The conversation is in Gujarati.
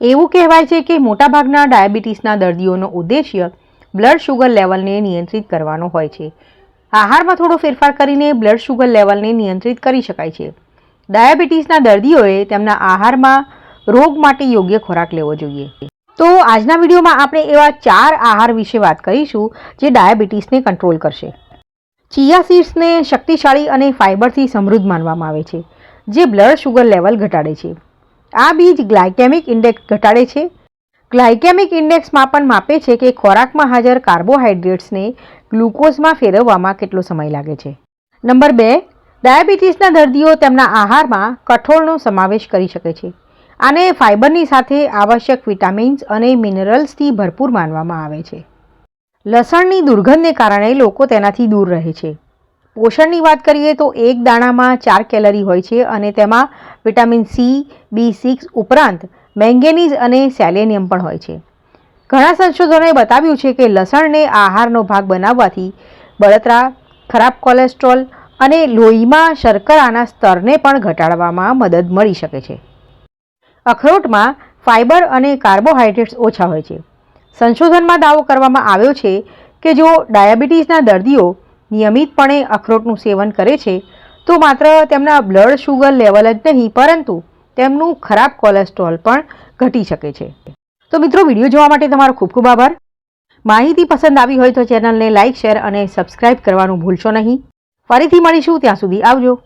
એવું કહેવાય છે કે મોટાભાગના ડાયાબિટીસના દર્દીઓનો ઉદ્દેશ્ય બ્લડ શુગર લેવલને નિયંત્રિત કરવાનો હોય છે. આહારમાં થોડો ફેરફાર કરીને બ્લડ શુગર લેવલને નિયંત્રિત કરી શકાય છે. ડાયાબિટીસના દર્દીઓએ તેમના આહારમાં રોગ માટે યોગ્ય ખોરાક લેવો જોઈએ. તો આજના વિડીયોમાં આપણે એવા ચાર આહાર વિશે વાત કરીશું જે ડાયાબિટીસને કંટ્રોલ કરશે. ચિયા સીડ્સને શક્તિશાળી અને ફાઇબરથી સમૃદ્ધ માનવામાં આવે છે, જે બ્લડ શુગર લેવલ ઘટાડે છે. આ બીજ ગ્લાયકેમિક ઇન્ડેક્સ ઘટાડે છે. ગ્લાયકેમિક ઇન્ડેક્સ માપન માપે છે કે ખોરાકમાં હાજર કાર્બોહાઈડ્રેટ્સને ગ્લુકોઝમાં ફેરવવામાં કેટલો સમય લાગે છે. નંબર બે, ડાયાબિટીસના દર્દીઓ તેમના આહારમાં કઠોળનો સમાવેશ કરી શકે છે. આને ફાઇબરની સાથે આવશ્યક વિટામિન્સ અને મિનરલ્સથી ભરપૂર માનવામાં આવે છે. લસણની દુર્ગંધને કારણે લોકો તેનાથી દૂર રહે છે. પોષણની વાત કરીએ તો એક દાણામાં ચાર કેલરી હોય છે અને તેમાં વિટામિન સી, બી સિક્સ ઉપરાંત મેંગેનીઝ અને સેલેનિયમ પણ હોય છે. ઘણા સંશોધનોએ બતાવ્યું છે કે લસણને આહારનો ભાગ બનાવવાથી બળતરા, ખરાબ કોલેસ્ટ્રોલ અને લોહીમાં શર્કરાના સ્તરને પણ ઘટાડવામાં મદદ મળી શકે છે. અખરોટમાં ફાઇબર અને કાર્બોહાઈડ્રેટ્સ ઓછા હોય છે. સંશોધનમાં દાવો કરવામાં આવ્યો છે કે જો ડાયાબિટીસના દર્દીઓ નિયમિતપણે અખરોટનું સેવન કરે છે, તો માત્ર તેમના બ્લડ શુગર લેવલ જ નહીં, પરંતુ તેમનું ખરાબ કોલેસ્ટ્રોલ પણ ઘટી શકે છે. તો મિત્રો, વીડિયો જોવા માટે તમારો ખૂબ ખૂબ આભાર. માહિતી પસંદ આવી હોય તો ચેનલને લાઇક શેર અને સબસ્ક્રાઇબ કરવાનું ભૂલશો નહીં. ફરીથી મળીશું, ત્યાં સુધી આવજો.